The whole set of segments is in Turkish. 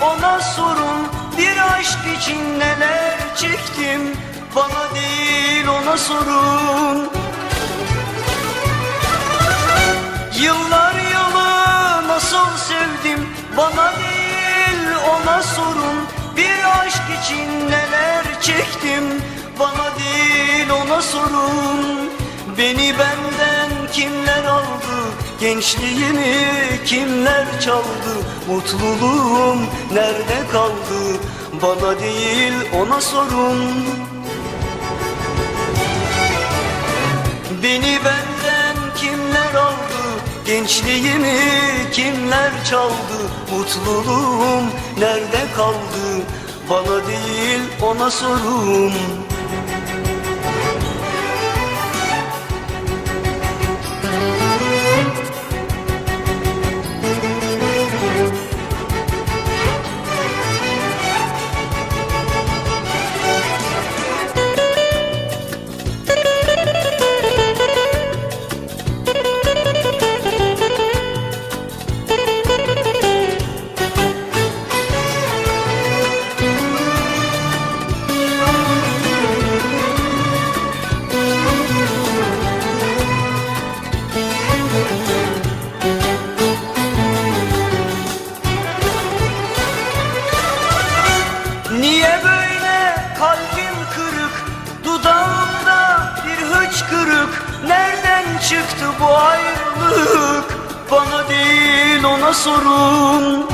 Ona sorun bir aşk için neler çektim? Bana değil ona sorun. Yıllar yılı nasıl sevdim? Bana değil ona sorun. Bir aşk için neler çektim? Bana değil ona sorun. Beni benden Gençliğimi kimler çaldı? Mutluluğum nerede kaldı? Bana değil ona sorun. Beni benden kimler aldı? Gençliğimi kimler çaldı? Mutluluğum nerede kaldı? Bana değil ona sorun çıktı bu ayrılık? Bana değil ona sorun.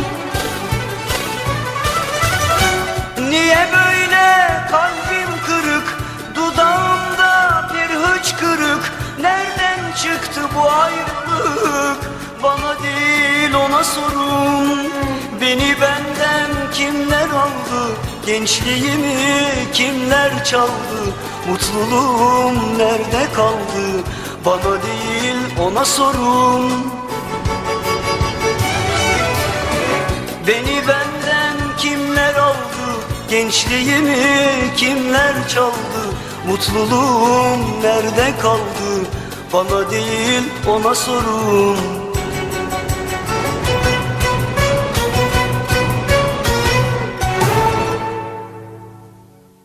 Niye böyle kalbim kırık? Dudağımda bir hıçkırık Nereden çıktı bu ayrılık? Bana değil ona sorun. Beni benden kimler aldı? Gençliğimi kimler çaldı? Mutluluğum nerede kaldı Bana değil ona sorun. Beni benden kimler aldı? Gençliğimi kimler çaldı? Mutluluğum nerede kaldı? Bana değil ona sorun